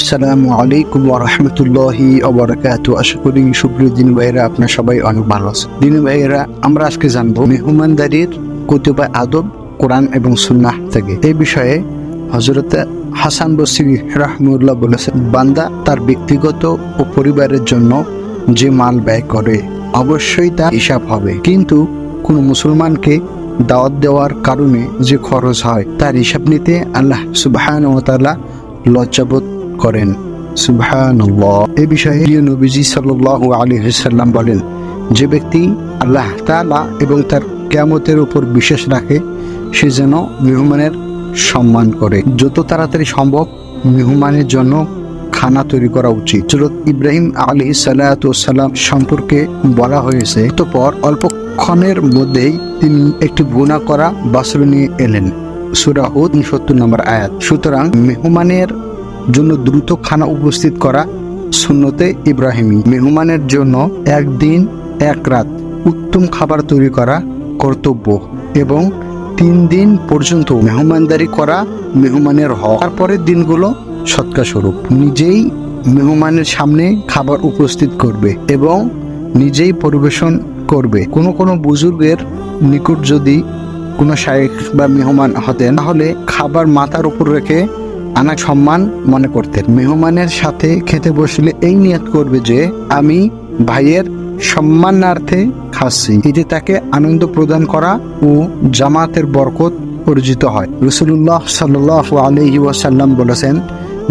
আসসালামু আলাইকুম ওরহমতুল্লাহি অবরাকাত আশা করি সুপ্রিয় দিন ভাইয়েরা, আপনার সবাই অনেক ভালো আছে দিন ভাইয়েরা, আমরা আজকে জানব মেহমানদারির কতিপয় আদব, কোরআন এবং সুন্নাহ থেকে। এই বিষয়ে হজরত হাসান বসরি রাহমুল্লাহ বলেছেন, বান্দা তার ব্যক্তিগত ও পরিবারের জন্য যে মাল ব্যয় করে, অবশ্যই তা হিসাব হবে। কিন্তু কোনো মুসলমানকে দাওয়াত দেওয়ার কারণে যে খরচ হয়, তার হিসাব নিতে আল্লাহ সুবাহান ও তাআলা লজ্জাবোধ করেন। সুবহানাল্লাহ। এ বিষয়ে নবীজি সাল্লাল্লাহু আলাইহি সাল্লাম বলেন, যে ব্যক্তি আল্লাহ তাআলা এবং তার কিয়ামতের উপর বিশ্বাস রাখে, সে যেন মেহমানের সম্মান করে। যত তাড়াতাড়ি সম্ভব মেহমানের জন্য খানা তৈরি করা উচিত। হযরত ইব্রাহিম আলী সালাম সম্পর্কে বলা হয়েছে, অতঃপর অল্পক্ষণের মধ্যেই তিনি একটি গুণা করা বাসর নিয়ে এলেন। সুরাহুদ সত্তর নম্বর আয়াত। সুতরাং মেহমানের জন্য দ্রুত খানা উপস্থিত করা সুন্নতে ইব্রাহিমী। মেহমানের জন্য একদিন এক রাত উত্তম খাবার তৈরি করা কর্তব্য এবং তিন দিন পর্যন্ত মেহমানদারি করা মেহমানের হক। তারপরের দিনগুলো সৎকা স্বরূপ নিজেই মেহমানের সামনে খাবার উপস্থিত করবে এবং নিজেই পরিবেশন করবে। কোনো কোনো বুজুর্গের নিকট যদি কোনো শায়েখ বা মেহমান হতেন, তাহলে খাবার মাথার উপর রেখে আনা সম্মান মনে করতেন মেহমানের সাথে খেতে বসলে এই নিয়ত করবে যে, আমি ভাইয়ের সম্মানার্থে খাচ্ছি। এতে তাকে আনন্দ প্রদান করা ও জামাতের বরকত অর্জিত হয়। রসুল্লাহ সাল্লাহ আলহি ওয়াসাল্লাম বলেছেন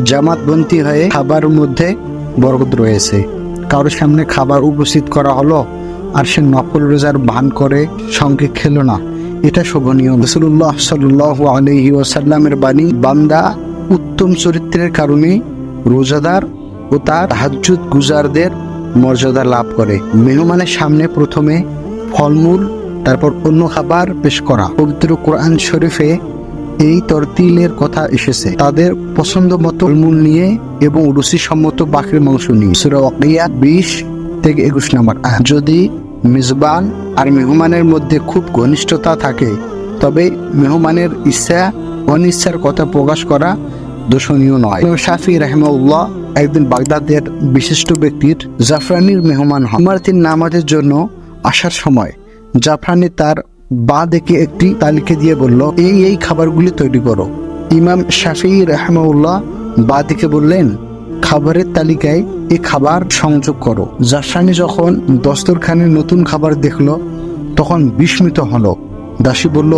জামাতবন্তি হয়ে খাবার মধ্যে বরকত রয়েছে। কারোর সামনে খাবার উপস্থিত করা হলো আর সে নকল রোজার ভান করে সঙ্গে খেলো না। এটা শোভনীয়। রসুল্লাহ সাল্লাহ আলহি ওয়াসাল্লামের বাণী, বান্দা উত্তম চরিত্রের কারণে রোজাদার ও তার হাজুদ গুজারদের মর্যাদা লাভ করে। মেহমানের সামনে প্রথমে ফলমূল, তারপর অন্য খাবার পেশ করা। পবিত্র কোরআন শরীফে এই তরতিলের কথা এসেছে। তাদের পছন্দ মতো ফলমূল নিয়ে এবং রুচিসম্মত বাকির মাংস নিয়ে। সুরা বিশ থেকে একুশ নম্বর যদি মেজবান আর মেহমানের মধ্যে খুব ঘনিষ্ঠতা থাকে, তবে মেহমানের ইচ্ছা, অনিচ্ছার কথা প্রকাশ করা দোষণীয় নয়। শাফি রাহমাউল্লাহ একদিন বাগদাদের বিশিষ্ট ব্যক্তির জাফরানির মেহমান হন। উমার তিন নামাজের জন্য আসার সময় জাফরানি তার বা দেখে একটি তালিকা দিয়ে বলল, এই এই খাবারগুলি তৈরি করো। ইমাম শাফি রাহমাউল্লাহ বা দিকে বললেন, খাবারের তালিকায় এ খাবার সংযোগ করো। জাফরানি যখন দস্তরখানে নতুন খাবার দেখল, তখন বিস্মিত হলো। দাসী বলল,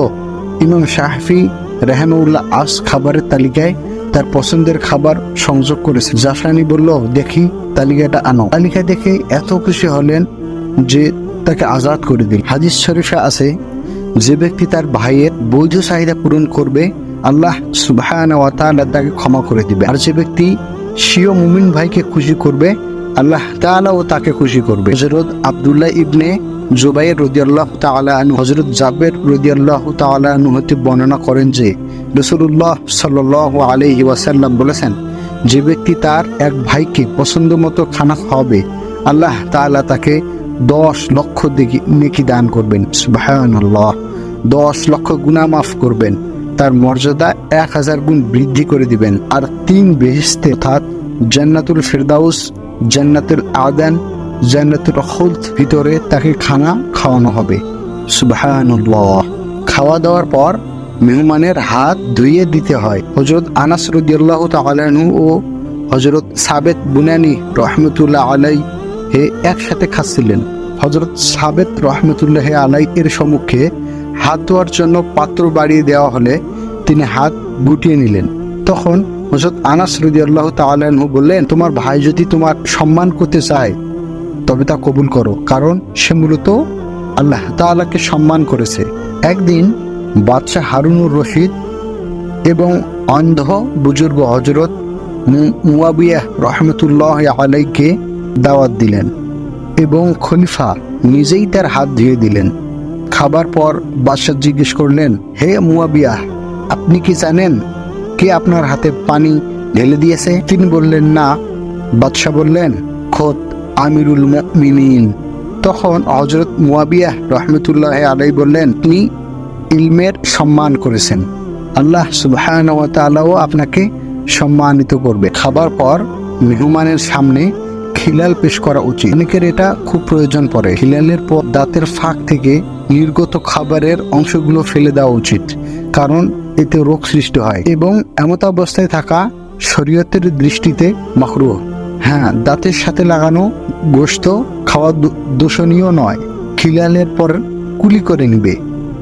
ইমাম শাহফি রেহামউল্লাহ আস খাবারের তালিকায় তার পছন্দের খাবার সংযোগ করেছে। জাফরানি বলল, দেখি, তালিকাটা আনো। তালিকা দেখে এত খুশি হলেন যে তাকে আজাদ করে দিল। হাদিস শরীফে আছে, যে ব্যক্তি তার ভাইয়ের বৈধ চাহিদা পূরণ করবে, আল্লাহ তাকে ক্ষমা করে দিবে। আর যে ব্যক্তি সিও মুমিন ভাইকে খুশি করবে, আল্লাহ তাআলা ও তাকে খুশি করবে। হজরত আবদুল্লাহ ইবনে জুবাইর রদিয়াল্লাহ তাআলা আনহু হজরত জাবের রদিয়াল্লাহ তাআলা আনহু হতে বর্ণনা করেন যে রসুল্লাহ সাল্লাহ আলাইহি ওয়াসাল্লাম বলেছেন, যে ব্যক্তি তার এক ভাইকে পছন্দ মতো খানা খাওয়াবে, আল্লাহ তাআলা তাকে দশ লক্ষ নেকি দান করবেন। সুবহানাল্লাহ। দশ লক্ষ গুনাহ মাফ করবেন। তার মর্যাদা এক হাজার গুণ বৃদ্ধি করে দিবেন। আর তিন বেহেস্তে অর্থাৎ জান্নাতুল ফেরদাউস, জান্নাতুল আদান জান্নাতুল খুলদ ভিতরে তাকে খানা খাওয়ানো হবে। সুবহানাল্লাহ। খাওয়া দাওয়ার পর মেহমানের হাত ধুইয়ে দিতে হয়। হজরত আনাস রদিয়াল্লাহ তালানু ও হজরত সাবেত বুনানি রহমতুল্লাহ আলাই হে একসাথে খাচ্ছিলেন। হজরত সাবেত রহমতুল্লাহ আলাই এর সম্মুখে হাত ধোয়ার জন্য পাত্র বাড়িয়ে দেওয়া হলে তিনি হাত গুটিয়ে নিলেন। তখন হজরত আনাস রদিয়াল্লাহ তালানহু বললেন, তোমার ভাই যদি তোমার সম্মান করতে চায় তবে তা কবুল করো, কারণ সে মূলত আল্লাহ তাআলাকে সম্মান করেছে। একদিন বাদশাহ হারুনুর রশিদ এবং অন্ধ বুজুর্গ হজরত মুয়াবিয়া রহমতুল্লাহ আলাইকে দাওয়াত দিলেন এবং খলিফা নিজেই তার হাত ধুয়ে দিলেন। খাবার পর বাদশাহ জিজ্ঞেস করলেন, হে মুয়াবিয়া, আপনি কি জানেন কে আপনার হাতে পানি ঢেলে দিয়েছে? তিনি বললেন, না। বাদশাহ বললেন, খোদ আমিরুল মুমিনিন। তখন হজরত মুয়াবিয়া রহমতুল্লাহ আলাই বললেন, তিনি ইলমের সম্মান করেছেন। আল্লাহ সুবহান ওয়া তাআলাও আপনাকে সম্মানিত করবে। খাবার পর মেহমানের সামনে খিলাল পেশ করা উচিত। অনেকের এটা খুব প্রয়োজন পড়ে। খিলালের পর দাঁতের ফাঁক থেকে নির্গত খাবারের অংশগুলো ফেলে দেওয়া উচিত, কারণ এতে রোগ সৃষ্টি হয় এবং এমত অবস্থায় থাকা শরীয়তের দৃষ্টিতে মাকরুহ। হ্যাঁ দাঁতের সাথে লাগানো গোশত খাওয়া দূষণীয় নয়। খিলালের পর কুলি করে নিবে।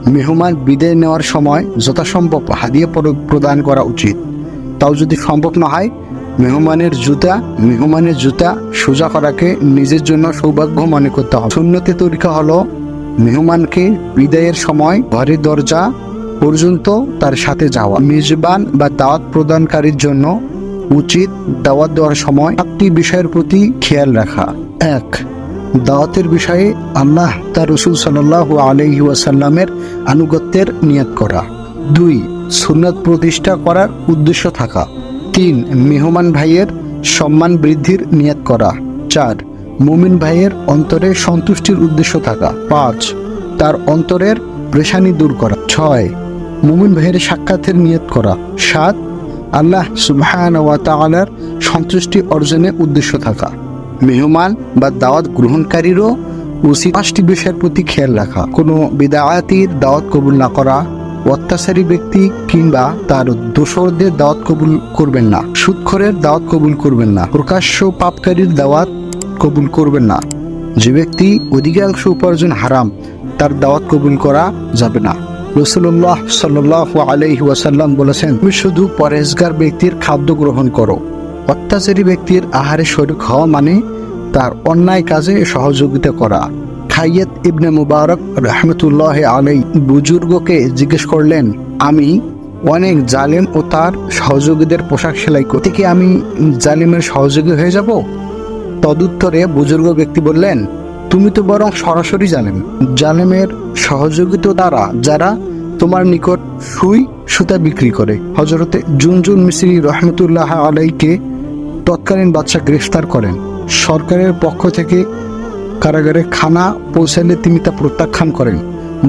মেহমান বিদায় নেওয়ার সময় যথাসম্ভব হাদিয়া পর- প্রদান করা উচিত। তাও যদি সম্ভব না হয়, মেহমানের জুতা মেহমানের জুতা সোজা করাকে নিজের জন্য সৌভাগ্য মনে করতে হবে। সুন্নতি তরিকা হলো, মেহমানকে বিদায়ের সময় ঘরের দরজা পর্যন্ত তার সাথে যাওয়া। মেজবান বা দাওয়াত প্রদানকারীর জন্য উচিত দাওয়াত দেওয়ার সময় সাতটি বিষয়ের প্রতি খেয়াল রাখা। এক, দাওয়াতের বিষয়ে আল্লাহ তার রসুল সাল্লাহ আলহি ওয়াসাল্লামের আনুগত্যের নিয়ত করা। দুই, সুন্নাত প্রতিষ্ঠা করার উদ্দেশ্য থাকা। তিন, মেহমান ভাইয়ের সম্মান বৃদ্ধির নিয়ত করা। চার, মুমিন ভাইয়ের অন্তরে সন্তুষ্টির উদ্দেশ্য থাকা। পাঁচ, তার অন্তরের প্রেশানি দূর করা। ছয়, মুমিন ভাইয়ের সাক্ষাতের নিয়ত করা। সাত আল্লাহ সুবহান ওয়া তাআলার সন্তুষ্টি অর্জনের উদ্দেশ্য থাকা। মেহমান বা দাওয়াত গ্রহণকারীরও উচিত পাঁচটি বিষয়ের প্রতি খেয়াল রাখা। কোনো বিদায়াতির দাওয়াত কবুল না করা, অত্যাচারী ব্যক্তি কিংবা তার দোসরদের দাওয়াত কবুল করবেন না, সুৎখরের দাওয়াত কবুল করবেন না, প্রকাশ্য পাপকারীর দাওয়াত কবুল করবেন না। যে ব্যক্তি অধিকাংশ উপার্জন হারাম, তার দাওয়াত কবুল করা যাবে না। রসুল্লাহ সাল্লাহ আলহি ওয়াসাল্লাম বলেছেন, তুমি শুধু পরেজগার ব্যক্তির খাদ্য গ্রহণ করো। অত্যাচারী ব্যক্তির আহারে শরিক হওয়া মানে তার অন্যায় কাজে সহযোগিতা করা। খাইয়াত ইবনে মুবারক রহমতুল্লাহ আলাই বুজুর্গকে জিজ্ঞেস করলেন, আমি অনেক জালেম ও তার সহযোগীদের পোশাক সেলাই করতে কি আমি জালিমের সহযোগী হয়ে যাব? তদুত্তরে বুজুর্গ ব্যক্তি বললেন, তুমি তো বরং সরাসরি জালেম। জালেমের সহযোগিতা দ্বারা যারা তোমার নিকট সুই সুতা বিক্রি করে। হজরতে জুনজুন মিসরি রহমতুল্লাহ আলাইকে তৎকালীন বাদশাহ গ্রেফতার করেন। সরকারের পক্ষ থেকে কারাগারে খানা পৌঁছালে তিনি তা প্রত্যাখ্যান করেন।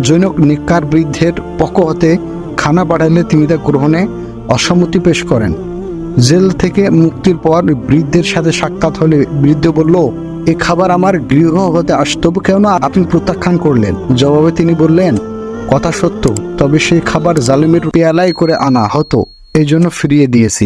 জৈনক নিকার বৃদ্ধের পক্ষ হতে খানা পাঠালে তিনি তা গ্রহণে অসম্মতি পেশ করেন। জেল থেকে মুক্তির পর বৃদ্ধের সাথে সাক্ষাৎ হলে বৃদ্ধ বলল, এ খাবার আমার গৃহ হতে আসত কেন? আপনি প্রত্যাখ্যান করলেন। জবাবে তিনি বললেন কথা সত্য তবে সেই খাবার জালিমের পেয়ালাই করে আনা হতো এই জন্য ফিরিয়ে দিয়েছি।